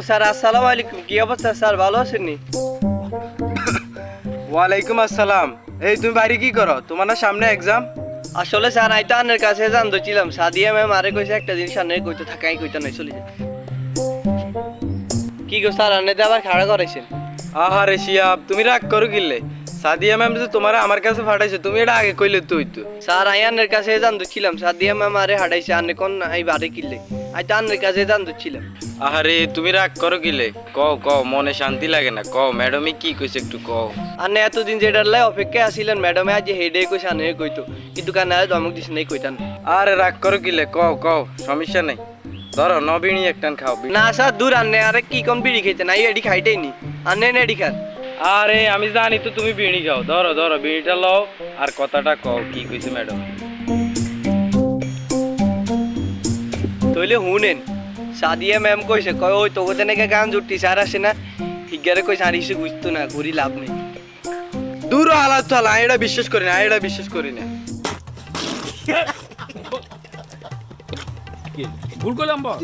Hello sir আসসালামু আলাইকুম। কি অবস্থা স্যার ভালো আছেন নি? ওয়ালাইকুম আসসালাম। এই তুমি বাড়ি কি করো? তোমার না সামনে এক্সাম আসলে স্যার আইতা আনের কাছে জানতে ছিলাম সাদিয়া ম্যাম আরে কইছে একটা জিনিস আনের কইতে থাকাই কইতে নাই চলে যায় কি গো স্যার আনে আবার খাড়া করাইছেন। আহারে শিয়াব তুমি রাগ করো গিলে সাদিয়া ম্যাম যে তোমার আমার কাছে পাঠাইছে তুমি এটা আগে কইলে তুই তো স্যার আই আনের কাছে জানতে ছিলাম। সাদিয়া ম্যাম আরে হাঁটাইছে আনে কোন আই বারে কিনলে আইতা আনের কাছে জানতে ছিলাম। আহারে তুমি রাগ করো গিলে। কও কও মনে শান্তি লাগে না। কও ম্যাডামে কি কইছে একটু কও। আনে এতদিন যেটার লাই অপেক্ষায় আসিলেন ম্যাডামে আজ হেডে কইছে আনে কইতো। কিন্তু কানে আজ ধমক দিছে নাই কইতান। আরে রাগ করো গিলে। কও কও সমস্যা নেই। ধরো নবিনী একটান খাও না স্যার দূর আনে আরে কি কোন বিড়ি খাইতে নাই এডি খাইতেই নি আনে না এডি খান। আরে আমি জানি তো তুমি বিড়ি খাও। ধরো ধরো বিড়িটা লও আর কথাটা কও কি কইছে ম্যাডাম? তইলে হুনেন সাদিয়া ম্যাম কইছে কয় ওই তোকে তেনেকে গান জুট টিচার আসে না? হিগারে কইছে আর ইসে বুঝতো না ঘুরি লাভ নেই। দূর আলাদ তো আলা এটা বিশ্বাস করি না এটা বিশ্বাস করি না। ভুল করলাম বল?